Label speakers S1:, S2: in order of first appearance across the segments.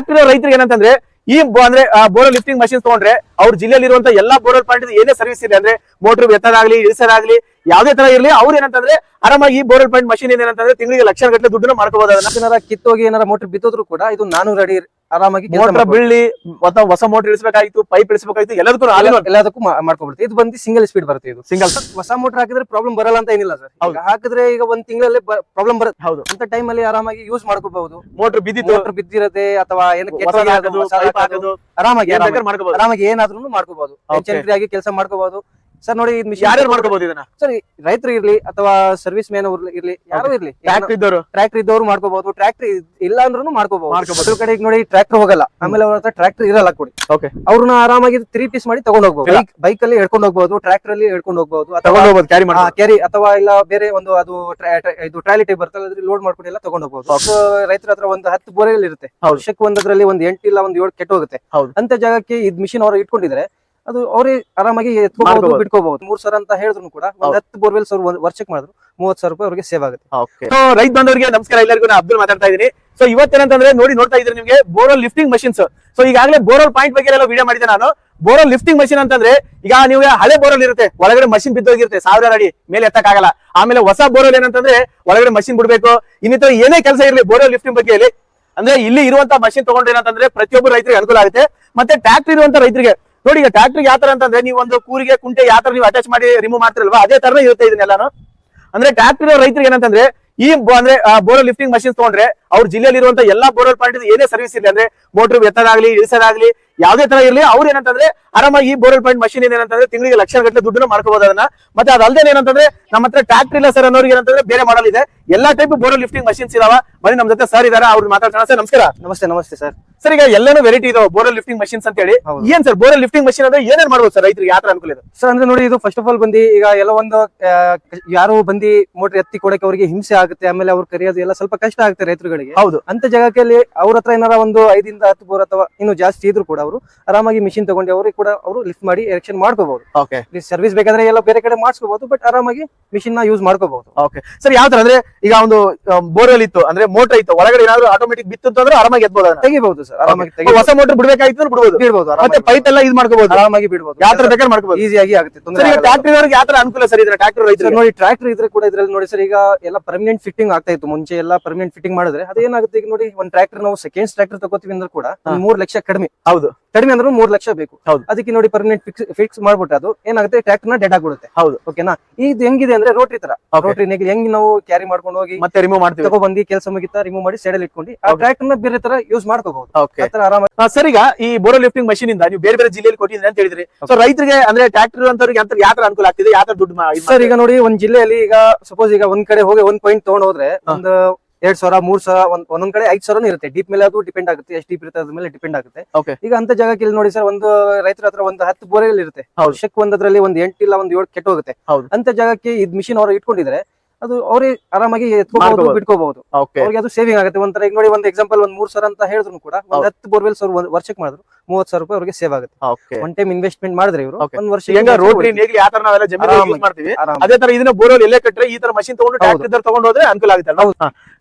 S1: Tractor ರೈತರಿಗೆ ಏನಂತಂದ್ರೆ, ಈ ಅಂದ್ರೆ ಬೋರ್ವೆಲ್ ಲಿಫ್ಟಿಂಗ್ ಮಷಿನ್ ತಗೊಂಡ್ರೆ ಅವ್ರ ಜಿಲ್ಲೆಯಲ್ಲಿ ಇರುವಂತ ಎಲ್ಲಾ ಬೋರ್ವೆಲ್ ಪಾಯಿಂಟ್ ಏನೇ ಸರ್ವಿಸ್ ಇದೆ ಅಂದ್ರೆ ಮೋಟರ್ ಎತ್ತದಾಗ್ಲಿ, ಇಳಿಸೋದಾಗ್ಲಿ, ಯಾವ್ದೇ ತರ ಇರ್ಲಿ, ಅವ್ರು ಏನಂತಂದ್ರೆ ಆರಾಮಾಗಿ ಈ ಬೋರ್ವೆಲ್ ಪಾಯಿಂಟ್ ಮಷಿನ್ ಏನಂತಂದ್ರೆ ತಿಂಗಳಿಗೆ ಲಕ್ಷ ಗಟ್ಟಲೆ ದುಡ್ಡನ್ನ ಮಾಡ್ಕೋಬಹುದು ಅದನ್ನ.
S2: ಕಿತ್ತೋಗಿ ಏನಾರ ಮೋಟರ್ ಬಿತ್ತೋದ್ರು ಕೂಡ ಇದು ನಾನು ಅಡಿ ಆರಾಮಾಗಿ
S1: ಮೋಟರ್. ಬೀಳಿ ಅಥವಾ ಹೊಸ ಮೋಟರ್ ಇಳಿಸಬೇಕಾಯ್ತು ಪೈಪ್ ಇಳಿಸಬೇಕಾಯ್ತು ಎಲ್ಲದಕ್ಕೂ
S2: ಎಲ್ಲ- ಎಲ್ಲದಕ್ಕೂ ಮಾಡ್ಕೊಬಿಡ್ತೀವಿ ಮಾಡ್ಕೊಬಿಡುತ್ತೆ. ಇದು ಬಂದು ಸಿಂಗಲ್ ಸ್ಪೀಡ್ ಬರುತ್ತೆ ಇದು.
S1: ಸಿಂಗಲ್
S2: ಹೊಸ ಮೋಟರ್ ಹಾಕಿದ್ರೆ ಪ್ರಾಬ್ಲಮ್ ಬರಲ್ಲ ಅಂತ ಏನಿಲ್ಲ ಸರ್. ಹಾಕಿದ್ರೆ ಈಗ ಒಂದ್ ತಿಂಗಳಲ್ಲಿ ಪ್ರಾಬ್ಲಮ್ ಬರುತ್ತೆ
S1: ಹೌದು.
S2: ಅಂತ ಟೈಮ್ ಅಲ್ಲಿ ಆರಾಮಾಗಿ ಯೂಸ್ ಮಾಡ್ಕೋಬಹುದು.
S1: ಮೋಟರ್ ಬಿದ್ದಿತ್ತು.
S2: ಮೋಟರ್ ಬಿದ್ದಿರತ್ತೆ ಅಥವಾ
S1: ಏನಕ್ಕೆ
S2: ಆರಾಮಾಗಿ ಆರಾಮಾಗಿ
S1: ಬೇಕಾದ್ರೂ ಮಾಡ್ಕೋಬಹುದು.
S2: ಆರಾಮಾಗಿ ಏನಾದ್ರೂ ಮಾಡ್ಕೋಬಹುದು. ಕೆಲಸ ಮಾಡ್ಕೋಬಹುದು. ಸರ್ ನೋಡಿ ಇದು
S1: ಯಾರ್ಯಾರು ಮಾಡ್ಕೋಬಹುದು ಇದನ್ನ?
S2: ಸರ್ ರೈತರು ಇರ್ಲಿ ಅಥವಾ ಸರ್ವಿಸ್ ಮ್ಯಾನ್ ಇರ್ಲಿ ಯಾರು ಇರ್ಲಿ
S1: ಟ್ರಾಕ್ಟರ್ ಇದ್ದವರು.
S2: ಟ್ರಾಕ್ಟರ್ ಇದ್ದವರು ಮಾಡ್ಕೋಬಹುದು ಟ್ರಾಕ್ಟರ್ ಇಲ್ಲ ಅಂದ್ರೂ ಮಾಡ್ಕೋಬಹುದು
S1: ಕಡೆ
S2: ಅದ್ರ ನೋಡಿ ಟ್ರಾಕ್ಟರ್ ಹೋಗಲ್ಲ. ಆಮೇಲೆ ಅವ್ರ ಹತ್ರ ಟ್ರಾಕ್ಟರ್ ಇರಲ್ಲ ಕೊಡಿ.
S1: ಓಕೆ
S2: ಅವ್ರನ್ನ ಆರಾಮಾಗಿ ತ್ರೀ ಪೀಸ್ ಮಾಡಿ ತಗೊಂಡ್ ಹೋಗ್ಬೋದು.
S1: ಇಲ್ಲ.
S2: ಬೈಕ್ ಬೈಕ್ ಅಲ್ಲಿ ಹೇಳ್ಕೊಂಡು ಹೋಗ್ಬಹುದು ಟ್ರಾಕ್ಟರ್ ಅಲ್ಲಿ ಹೇಳ್ಕೊಂಡು ಹೋಗ್ಬಹುದು
S1: ತಗೊಂಡು ಕ್ಯಾರಿ ಮಾಡಿ
S2: ಕ್ಯಾರಿ ಅಥವಾ ಇಲ್ಲ ಬೇರೆ ಒಂದು ಅದು ಇದು ಟ್ರಾಲಿ ಟೈಪ್ ಬರ್ತಲ್ಲ ಅದ್ರಲ್ಲಿ ಲೋಡ್ ಮಾಡ್ಕೊಂಡು ಎಲ್ಲ ತಗೊಂಡ್ ಹೋಗ್ಬಹುದು ರೈತರ ಹತ್ರ ಒಂದು ಹತ್ತು ಬೋರೆಯಲ್ಲಿ ಇರುತ್ತೆ. ವರ್ಷಕ್ಕೆ ಒಂದರಲ್ಲಿ ಒಂದ್ ಎಂಟು ಇಲ್ಲ ಒಂದ್ ಏಳು ಕೆಟ್ಟ ಹೋಗುತ್ತೆ. ಅಂತ ಜಾಗಕ್ಕೆ ಇದ್ ಮಿಷಿನ್ ಅವ್ರು ಇಟ್ಕೊಂಡಿದ್ರೆ ಅದು ಅವರೇ ಆರಾಮಾಗಿ ಎತ್ಕೋಬಹುದು. ಬಿಟ್ಕೋಬಹುದು ಮೂರ್ ಸಾವಿರ ಅಂತ ಹೇಳಿದ್ರು ಕೂಡ ಒಂದ್. ಹತ್ತು ಬೋರ್ವೆಲ್ ಸಾವಿರ ವರ್ಷಕ್ಕೆ ಮಾಡಿದ್ರು. ಮೂವತ್ ಸಾವಿರ ರೂಪಾಯಿ ಅವ್ರಿಗೆ ಸೇವ್ ಆಗುತ್ತೆ.
S1: ಸೊ ರೈತ ಬಂದವರಿಗೆ ನಮಸ್ಕಾರ ಎಲ್ಲರಿಗೂ ನಾನು ಅಬ್ದುಲ್ ಮಾತಾಡ್ತಾ ಇದ್ದೀನಿ. ಸೊ ಇವತ್ತೇನಂತಂದ್ರೆ ನೋಡಿ ನೋಡ್ತಾ ಇದ್ರೆ ನಿಮಗೆ ಬೋರೋಲ್ ಲಿಫ್ಟಿಂಗ್ ಮಷಿನ್ಸ್ ಸೊ ಈಗಾಗಲೇ ಬೋರೋಲ್ ಪಾಯಿಂಟ್ ಬಗ್ಗೆ ಎಲ್ಲ ವಿಡಿಯೋ ಮಾಡಿದ್ದೆ ನಾನು. ಬೋರೋಲ್ ಲಿಫ್ಟಿಂಗ್ ಮಷಿನ್ ಅಂತಂದ್ರೆ ಈಗ ನೀವು ಹಳೆ ಬೋರೋಲ್ ಇರುತ್ತೆ ಒಳಗಡೆ ಮಷಿನ್ ಬಿದ್ದೋಗಿರುತ್ತೆ ಸಾವಿರ ಅಡಿ ಮೇಲೆ ಎತ್ತಕ್ಕಾಗಲ್ಲ. ಆಮೇಲೆ ಹೊಸ ಬೋರೋಲ್ ಏನಂತಂದ್ರೆ ಒಳಗಡೆ ಮಷಿನ್ ಬಿಡ್ಬೇಕು. ಇನ್ನಿತರ ಏನೇ ಕೆಲಸ ಇರಲಿ ಬೋರಲ್ ಲಿಫ್ಟಿಂಗ್ ಬಗ್ಗೆ ಹೇಳಿ. ಅಂದ್ರೆ ಇಲ್ಲಿ ಇರುವಂತ ಮಷಿನ್ ತಗೊಂಡ್ರೆ ಏನಂತಂದ್ರೆ ಪ್ರತಿಯೊಬ್ಬರು ರೈತರಿಗೆ ಅನುಕೂಲ ಆಗುತ್ತೆ. ಮತ್ತೆ ಟ್ರಾಕ್ಟರ್ ಇರುವಂತ ರೈತರಿಗೆ ನೋಡಿ, ಈಗ ಟ್ರ್ಯಾಕ್ಟರ್ ಯಾವ ಅಂತಂದ್ರೆ ನೀವು ಒಂದು ಕೂರಿಗೆ, ಕುಂಟೆ ಯಾವ ನೀವು ಅಟ್ಯಾಚ್ ಮಾಡಿ ರಿಮೂವ್ ಮಾಡ್ತಿರಲ್ವಾ? ಅದೇ ತರನೇ ಇರುತ್ತೆ ಇದನ್ನೆಲ್ಲಾನು. ಅಂದ್ರೆ ಟ್ರಾಕ್ಟರ್ ರೈತರಿಗೆ ಏನಂತಂದ್ರೆ, ಈ ಅಂದ್ರೆ ಬೋರ್ ಲಿಫ್ಟಿಂಗ್ ಮಷಿನ್ ತಗೊಂಡ್ರೆ ಅವ್ರ ಜಿಲ್ಲೆಯಲ್ಲಿ ಇರುವಂತ ಎಲ್ಲಾ ಬೋರ್ವೆಲ್ ಪಾಯಿಂಟ್ ಏನೇ ಸರ್ವಿಸ್ ಇರಲಿ, ಅಂದ್ರೆ ಮೋಟರ್ ಎತ್ತದಾಗ್ಲಿ, ಇಳಿಸೋದಾಗ್ಲಿ ಯಾವ್ದೇ ತರ ಇರ್ಲಿ ಅವ್ರು ಏನಂತಂದ್ರೆ ಆರಾಮಾಗಿ ಈ ಬೋರ್ವೆಲ್ ಪಾಯಿಂಟ್ ಮಷೀನ್ ಏನಂತಂದ್ರೆ ತಿಂಗಳಿಗೆ ಲಕ್ಷ ಗಟ್ಟಲೆ ದುಡ್ಡನ್ನ ಮಾಡ್ಕೋಬಹುದು ಅದನ್ನ. ಮತ್ತೆ ಅದಲ್ದೇ ಏನಂತಂದ್ರೆ ನಮ್ಮ ಹತ್ರ ಟ್ರಾಕ್ಟರ್ ಇಲ್ಲ ಸರ್ ಅನ್ನೋರಿಗೆ ಏನಂತಂದ್ರೆ ಬೇರೆ ಮಾಡಲ್ ಇದೆ. ಎಲ್ಲಾ ಟೈಪ್ ಬೋರ್ವೆಲ್ ಲಿಫ್ಟಿಂಗ್ ಮಷಿನ್ಸ್ ಇದಾವ. ಬನ್ನಿ ನಮ್ ಜೊತೆ ಸರ್ ಇದಾರೆ ಅವ್ರು ಮಾತಾಡ್ತಾರ ಸರ್ ನಮಸ್ಕಾರ.
S2: ನಮಸ್ತೆ ನಮಸ್ತೆ ಸರ್
S1: ಸರ್ ಈಗ ಎಲ್ಲಾನು ವೆರೈಟಿ ಇದಾವೆ ಬೋರ್ವೆಲ್ ಲಿಫ್ಟಿಂಗ್ ಮಷಿನ್ಸ್ ಅಂತ ಹೇಳಿ ಏನ್ ಸರ್ ಬೋರ್ವೆಲ್ ಲಿಫ್ಟಿಂಗ್ ಮಷೀನ್ ಅಂದ್ರೆ ಏನೇನ್ ಮಾಡ್ಬೋದು ಸರ್ ರೈತರಿಗೆ? ಯಾವ ತರ ಅನುಕೂಲ ಇದೆ?
S2: ಸರ್ ಅಂದ್ರೆ ನೋಡಿ ಇದು ಫಸ್ಟ್ ಆಫ್ ಆಲ್ ಬಂದು ಈಗ ಎಲ್ಲ ಒಂದು ಯಾರು ಬಂದಿ ಬಂದು ಮೋಟರ್ ಎತ್ತಿ ಕೊಡಕ್ಕೆ ಅವರಿಗೆ ಹಿಂಸೆ ಆಗುತ್ತೆ ಆಮೇಲೆ ಅವ್ರು ಕರೆಯೋದು ಎಲ್ಲ ಸ್ವಲ್ಪ ಕಷ್ಟ ಆಗುತ್ತೆ ರೈತರುಗಳಿಗೆ.
S1: ಹೌದು.
S2: ಅಂತ ಜಾಗಕ್ಕೆ ಅವ್ರ ಹತ್ರ ಏನಾರ ಒಂದು ಐದಿಂದ ಹತ್ತು ಬೋರ್ ಅಥವಾ ಇನ್ನು ಜಾಸ್ತಿ ಇದ್ರು ಕೂಡ ಅವರು ಆರಾಮಾಗಿ ಮಿಷಿನ್ ತಗೊಂಡು ಅವರು ಕೂಡ ಅವರು ಲಿಫ್ಟ್ ಮಾಡಿ ಎರೆಕ್ಷನ್ ಮಾಡ್ಕೋಬಹುದು
S1: ಓಕೆ
S2: ಸರ್ವಿಸ್ ಬೇಕಾದ್ರೆ ಎಲ್ಲ ಬೇರೆ ಕಡೆ ಮಾಡಿಸ್ಕೋಬಹುದು ಬಟ್ ಆರಾಮಾಗಿ ಮಿಷಿನ್ನ ಯೂಸ್ ಮಾಡ್ಕೋಬಹುದು
S1: ಓಕೆ ಸರ್ ಯಾವ ತರ ಅಂದ್ರೆ ಈಗ ಒಂದು ಬೋರ್ವೆಲ್ ಇತ್ತು ಅಂದ್ರೆ ಮೋಟರ್ ಇತ್ತು ಒಳಗಡೆ ಏನಾದ್ರು ಆಟೋಮೆಟಿಕ್ ಬಿತ್ತು ಅಂತಂದ್ರೆ ಆರಾಮಾಗಿ ಅದನ್ನ?
S2: ತೆಗಿಬಹುದು ಸರ್ ಆರಾಮಾಗಿ
S1: ಹೊಸ ಮೋಟರ್ ಬಿಡ್ಬೇಕಾಯ್ತು ಬಿಡಬಹುದು ಬಿಡ್ಬೋದು. ಮತ್ತೆ ಪೈಪ್ ಎಲ್ಲ ಇದು ಮಾಡ್ಕೋಬಹುದು
S2: ಆರಾಮಾಗಿ ಬಿಡಬಹುದು
S1: ಯಾವ ತರ ಬೇಕಾದ್ರೆ ಮಾಡ್ಕೋಬಹುದು
S2: ಈಸಿಯಾಗಿ ಆಗುತ್ತೆ ತೊಂದ್ರೆ.
S1: ಟ್ರ್ಯಾಕ್ಟರ್ ಅವ್ರಿಗೆ ಯಾವ ತರ ಅನುಕೂಲ ಸರ್ ಇದ್ರೆ ಟ್ರಾಕ್ಟರ್
S2: ಸರ್ ನೋಡಿ ಟ್ರಾಕ್ಟರ್ ಇದ್ರೆ ಕೂಡ ಇದ್ರಲ್ಲಿ ನೋಡಿ ಸರ್ ಈಗ ಎಲ್ಲ ಪರ್ಮನೆಂಟ್ ಫಿಟ್ಟಿಂಗ್ ಆಗ್ತಾ ಇತ್ತು. ಮುಂಚೆ ಎಲ್ಲ ಪರ್ಮನೆಂಟ್ ಫಿಟ್ಟಿಂಗ್ ಮಾಡಿದ್ರೆ ಅದೇನಾಗುತ್ತೆ ಈಗ ನೋಡಿ ಒಂದ್ ಟ್ರಾಕ್ಟರ್ ನಾವು ಸೆಕೆಂಡ್ ಟ್ರಾಕ್ಟರ್ ತಗೋತೀವಿ ಅಂದ್ರೆ ಕೂಡ ಮೂರ್ ಲಕ್ಷ ಕಡಿಮೆ.
S1: ಹೌದು.
S2: ಕಡಿಮೆ ಅಂದ್ರೆ ಮೂರ್ ಲಕ್ಷ ಬೇಕು.
S1: ಹೌದು.
S2: ಅದಕ್ಕೆ ನೋಡಿ ಪರ್ಮನೆಂಟ್ ಫಿಕ್ಸ್ ಫಿಕ್ಸ್ ಮಾಡ್ಬಿಟ್ಟು ಅದು ಏನಾಗುತ್ತೆ ಟ್ರ್ಯಾಕ್ಟರ್ನ ಡೆಡ್ ಆಗ್ಬಿಡುತ್ತೆ.
S1: ಹೌದು.
S2: ಓಕೆನಾ ಇದು ಹೆಂಗಿದೆ ಅಂದ್ರೆ ರೋಟ್ರಿ ತರ. ರೋಟ್ರಿ ನೆಗೆ ಹೆಂಗ್ ನಾವು ಕ್ಯಾರಿ ಮಾಡ್ಕೊಂಡು ಹೋಗಿ
S1: ಮತ್ತೆ ರಿಮೂವ್ ಮಾಡ್ತೀವಿ.
S2: ತಗೋ ಬಂದು ಕೆಲಸ ಮುಗಿತಾ ರಿಮೂವ್ ಮಾಡಿ ಸೈಡ್ ಅಲ್ಲಿ ಇಟ್ಕೊಂಡು ಆ. ಟ್ರ್ಯಾಕ್ಟರ್ನ ಬೇರೆ ತರ ಯೂಸ್ ಮಾಡ್ಕೋಬಹುದು. ಆತರ ಆರಾಮ
S1: ಸರ್ ಈಗ ಈ ಬೋರೋ ಲಿಫ್ಟಿಂಗ್ ಮಷಿನ್ ಇಂದ ನೀವು ಬೇರೆ ಬೇರೆ ಜಿಲ್ಲೆಯಲ್ಲಿ ಕೊಟ್ಟಿದ್ರೆ ಅಂತ ಹೇಳಿದ್ರಿ. ಸೊ ರೈತರಿಗೆ ಅಂದ್ರೆ ಟ್ರ್ಯಾಕ್ಟರ್ ಅಂತವ್ರಿಗೆ ಅಂತ ಯಾವ ತರ ಅನುಕೂಲ ಆಗ್ತಿದೆ? ಯಾವ ತರ ದುಡ್ಡು
S2: ಸರ್ ಈಗ ನೋಡಿ ಒಂದ್ ಜಿಲ್ಲೆಯಲ್ಲಿ ಈಗ ಸಪೋಸ್ ಈಗ ಒಂದ್ ಕಡೆ ಹೋಗಿ ಒಂದ್ ಪಾಯಿಂಟ್ ತಗೊಂಡ್ ಹೋದ್ರೆ. ಒಂದು ಎರಡ್ ಸಾವಿರ ಮೂರ್ ಸಾವಿರ ಒಂದ್ ಒಂದೊಂದ್ ಕಡೆ ಐದ್ ಸಾವಿರ ಇರುತ್ತೆ ಡೀಪ್ ಮೇಲೆ ಅದು ಡಿಪೆಂಡ್ ಆಗುತ್ತೆ ಎಷ್ಟು ಡೀಪ್ ಇರುತ್ತೆ ಅದ್ರ ಮೇಲೆ ಡಿಪೆಂಡ್ ಆಗುತ್ತೆ. ಈಗ ಅಂತ ಜಾಗಕ್ಕೆ ಇಲ್ಲಿ ನೋಡಿ ಸರ್ ಒಂದು ರೈತರ ಹತ್ರ ಒಂದು ಹತ್ತು ಬೋರೆಲ್ ಇರುತ್ತೆ. ವರ್ಷಕ್ಕೆ ಒಂದರಲ್ಲಿ ಒಂದ್ ಎಂಟು ಇಲ್ಲ ಒಂದು ಏಳು ಕೆಟ್ಟ ಹೋಗುತ್ತೆ. ಅಂತ ಜಾಗಕ್ಕೆ ಇದ್ ಮಿಷಿನ್ ಅವ್ರು ಇಟ್ಕೊಂಡಿದ್ರೆ ಅದು ಅವ್ರಿಗೆ ಆರಾಮಾಗಿ ಎತ್ಕೋಬಹುದು. ಬಿಟ್ಕೋಬಹುದು ಅವ್ರಿಗೆ ಅದು ಸೇವಿಂಗ್ ಆಗುತ್ತೆ ಒಂಥರ ಈಗ ನೋಡಿ ಒಂದು ಎಕ್ಸಾಂಪಲ್ ಒಂದ್ ಮೂರ್ ಸಾವಿರ ಅಂತ ಹೇಳಿದ್ರು ಕೂಡ ಒಂದ್. ಹತ್ತು ಬೋರ್ವೆಲ್ ಅವ್ರು ವರ್ಷಕ್ಕೆ ಮಾಡಿದ್ರು ಮೂವತ್ ಸಾವಿರ ರೂಪಾಯಿ ಅವ್ರಿಗೆ ಸೇವ್ ಆಗುತ್ತೆ. ಒನ್ ಟೈಮ್ ಇನ್ವೆಸ್ಟ್ಮೆಂಟ್ ಮಾಡಿದ್ರೆ ಇವರು. ಒಂದ್ ವರ್ಷ
S1: ಹೆಂಗ ರೋಟ್ರಿ ನೇಗ್ಲಿ ಯಾವ ತರ ನಾವೆಲ್ಲ ಜಮೀನು ಮಾಡ್ತೀವಿ. ಅದೇ ತರ ಇದನ್ನ ಬೋರ್ವೆಲ್ ಎಲ್ಲೇ ಕಟ್ಟ್ರೆ ಈ ತರ ಮಷಿನ್ ತಗೊಂಡು ಟ್ರಾಕ್ಟರ್ ತಗೊಂಡು ಹೋದ್ರೆ ಅನುಕೂಲ ಆಗುತ್ತೆ.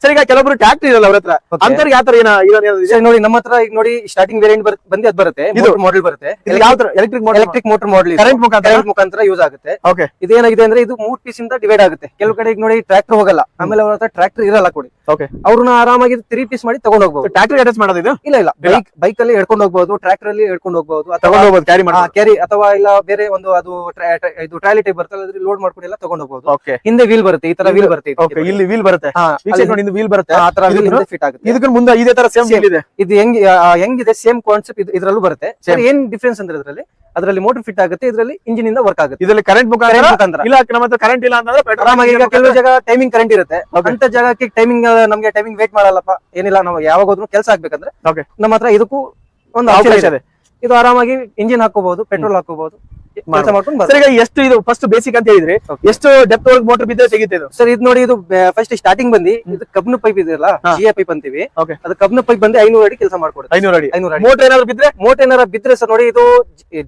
S1: ಸರ್ ಈಗ ಕೆಲವೊಬ್ರು ಟ್ರ್ಯಾಕ್ಟರ್ ಇರಲ್ಲ ಅವ್ರ ಹತ್ರ. ಅಂತವ್ರಿಗೆ ಯಾವ ತರ ಏನ ಇದೆ?
S2: ನೋಡಿ ನಮ್ಮ ಹತ್ರ ಈಗ ನೋಡಿ ಸ್ಟಾರ್ಟಿಂಗ್ ವೇರಿಯಂಟ್ ಬಂದಿ ಅದ್ ಬರುತ್ತೆ
S1: ಮಾಡಲ್
S2: ಮಾಡೆಲ್ ಬರುತ್ತೆ.
S1: ಯಾವ ತರ electric motor
S2: electric motor model
S1: current ಮುಖಾಂತರ?
S2: ಮುಖಾಂತರ ಯೂಸ್ ಆಗುತ್ತೆ.
S1: ಓಕೆ
S2: ಇದೇನಾಗಿದೆ ಅಂದ್ರೆ ಇದು ಮೂರ್ ಪೀಸ್ ಇಂದ ಡಿವೈಡ್ ಆಗುತ್ತೆ. ಕೆಲವು ಕಡೆ ಈಗ ನೋಡಿ ಟ್ರಾಕ್ಟರ್ ಹೋಗಲ್ಲ. ಆಮೇಲೆ ಅವ್ರ ಟ್ರಾಕ್ಟರ್ ಟ್ರ್ಯಾಕ್ಟರ್ ಇರಲ್ಲ ಕೊಡಿ.
S1: ಓಕೆ
S2: ಅವ್ರನ್ನ ಆರಾಮಾಗಿ ತ್ರೀ ಪೀಸ್ ಮಾಡಿ ತಗೊಂಡ್ ಹೋಗ್ಬೋದು.
S1: ಟ್ರಾಕ್ಟರ್ ಅಟ್ಯಾಚ್ ಮಾಡೋದು ಇದು?
S2: ಇಲ್ಲ ಇಲ್ಲ. ಬೈಕ್ ಬೈಕ್ ಅಲ್ಲಿ ಎಡ್ಕೊಂಡು ಹೋಗ್ಬೋದು ಟ್ರಾಕ್ಟರ್ ಅಲ್ಲಿ ಹೋಗ್ಬೋದು
S1: ತಗೊಂಡು ಹೋಗ್ಬೋದು ಕ್ಯಾರಿ ಮಾಡಿ
S2: ಕ್ಯಾರಿ ಅಥವಾ ಇಲ್ಲ ಬೇರೆ ಒಂದು ಅದು ಇದು ಟ್ರಾಲಿ ಟೈಪ್ ಬರ್ತಲ್ಲ ಅದ್ರಲ್ಲಿ ಲೋಡ್ ಮಾಡ್ಕೊಂಡು ಎಲ್ಲ ತಗೊಂಡ್ ಹೋಗ್ಬೋದು.
S1: ಓಕೆ
S2: ಹಿಂದೆ ವೀಲ್ ಬರುತ್ತೆ ಈ ತರ ವೀಲ್ ಬರುತ್ತೆ
S1: ಇಲ್ಲಿ ವೀಲ್ ಬರುತ್ತೆ. ನೋಡಿ ವೀಲ್ ಬರುತ್ತೆ.
S2: ಆ ತರ ಫಿಟ್ ಆಗುತ್ತೆ.
S1: ಇದಕ್ಕೆ ಮುಂದೆ ಇದೇ ತರ ಸೇಮ್. ಇದೆ.
S2: ಇದು ಹೆಂಗ್ ಹೆಂಗಿದೆ ಸೇಮ್ ಕಾನ್ಸೆಪ್ಟ್ ಇದ್ರಲ್ಲೂ ಬರುತ್ತೆ. ಏನ್ ಡಿಫ್ರೆನ್ಸ್ ಅಂದ್ರೆ ಇದ್ರಲ್ಲಿ? ಅದರಲ್ಲಿ ಮೋಟರ್ ಫಿಟ್ ಆಗುತ್ತೆ ಇದರಲ್ಲಿ ಇಂಜಿನ್ ಇಂದ ವರ್ಕ್ ಆಗುತ್ತೆ.
S1: ಇದರಲ್ಲಿ ಕರೆಂಟ್ ಮುಖಾಂತರ ಇಲ್ಲ ನಮ್ಮ ಕರೆಂಟ್ ಇಲ್ಲ ಅಂತಂದ್ರೆ
S2: ಕೆಲವು ಜಾಗ ಟೈಮಿಂಗ್ ಕರೆಂಟ್ ಇರುತ್ತೆ. ಅಂತ ಜಾಗಕ್ಕೆ ಟೈಮಿಂಗ್ ನಮ್ಗೆ ಟೈಮಿಂಗ್ ವೇಟ್ ಮಾಡಲ್ಲಪ್ಪ. ಏನಿಲ್ಲ ನಾವು ಯಾವಾಗ ಹೋದ್ರು ಕೆಲಸ ಆಗ್ಬೇಕಂದ್ರೆ. ನಮ್ಮ ಹತ್ರ ಇದಕ್ಕೂ ಒಂದು ಆಪ್ಷನ್
S1: ಇದು.
S2: ಆರಾಮಾಗಿ ಇಂಜಿನ್ ಹಾಕೋಬಹುದು ಪೆಟ್ರೋಲ್ ಹಾಕೋಬಹುದು ಕೆಲಸ ಮಾಡ್ಕೊಂಡು
S1: ಸರ್ ಈಗ ಎಷ್ಟು ಇದು ಫಸ್ಟ್ ಬೇಸಿಕ್ ಅಂತ ಹೇಳಿದ್ರಿ ಎಷ್ಟು ಡೆಪ್ತ್ ಒಳಗೆ ಮೋಟರ್ ಬಿದ್ದರೆ ತೆಗಿತೆ ಇದು?
S2: ಸರ್ ಇದು ನೋಡಿ ಇದು ಫಸ್ಟ್ ಸ್ಟಾರ್ಟಿಂಗ್ ಬಂದು ಇದು ಕಬ್ಬಿನ ಪೈಪ್ ಇದೆಯಲ್ಲ. ಜಿಎ ಪೈಪ್ ಅಂತೀವಿ. ಅದು ಕಬ್ನ ಪೈಪ್ ಬಂದು ಐನೂರು ಅಡಿ ಕೆಲಸ ಮಾಡ್ಕೊಡುತ್ತೆ.
S1: ಐನೂರು ಅಡಿ.
S2: ಐನೂರು ಅಡಿ.
S1: ಮೋಟರ್ ಏನಾದ್ರು ಬಿದ್ರೆ?
S2: ಮೋಟರ್ ಏನಾರ ಬಿದ್ರೆ ಸರ್ ನೋಡಿ ಇದು